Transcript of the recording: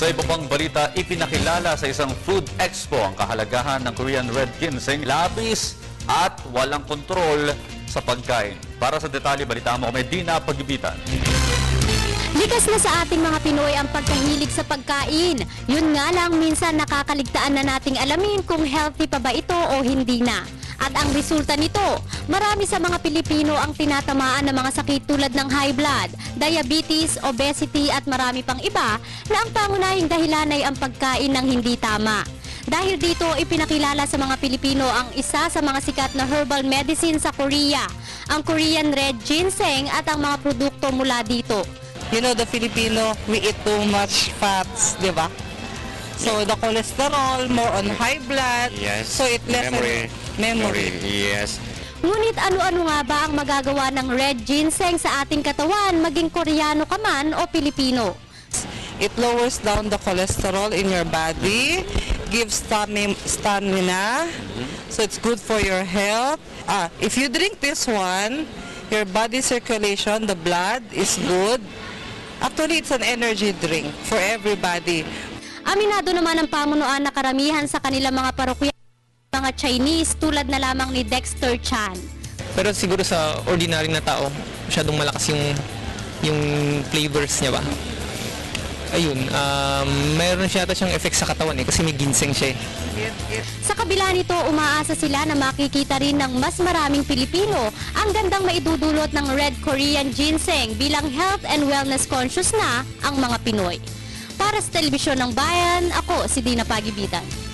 Sa iba pang balita, ipinakilala sa isang food expo ang kahalagahan ng Korean Red Ginseng, labis at walang kontrol sa pagkain. Para sa detalye, balita mo kami, Dina Pagibitan. Likas na sa ating mga Pinoy ang pagkahilig sa pagkain. Yun nga lang, minsan nakakaligtaan na nating alamin kung healthy pa ba ito o hindi na. At ang resulta nito, marami sa mga Pilipino ang tinatamaan ng mga sakit tulad ng high blood, diabetes, obesity at marami pang iba na ang pangunahing dahilan ay ang pagkain ng hindi tama. Dahil dito, ipinakilala sa mga Pilipino ang isa sa mga sikat na herbal medicine sa Korea, ang Korean Red Ginseng at ang mga produkto mula dito. you know, the Filipino, we eat too much fats, di ba? So, the cholesterol, more on high blood. Yes. So, it lessen memory. memory. Yes. Ngunit ano-ano nga ba ang magagawa ng red ginseng sa ating katawan, maging Koreano ka man o Pilipino? It lowers down the cholesterol in your body, gives stami- stamina, so it's good for your health. Ah, if you drink this one, your body circulation, the blood is good. Actually, it's an energy drink for everybody. Aminado naman ang pamunuan na karamihan sa kanilang mga parokya mga Chinese tulad na lamang ni Dexter Chan. Pero siguro sa ordinary na tao, masyadong malakas yung yung flavors niya ba. Ayun, um, mayroon siya ata siyang effect sa katawan eh, kasi may ginseng siya eh. Sa kabila nito, umaasa sila na makikita rin ng mas maraming Pilipino ang gandang maidudulot ng Red Korean Ginseng bilang health and wellness conscious na ang mga Pinoy. Para sa Telebisyon ng Bayan, ako si Dina Pagibitan.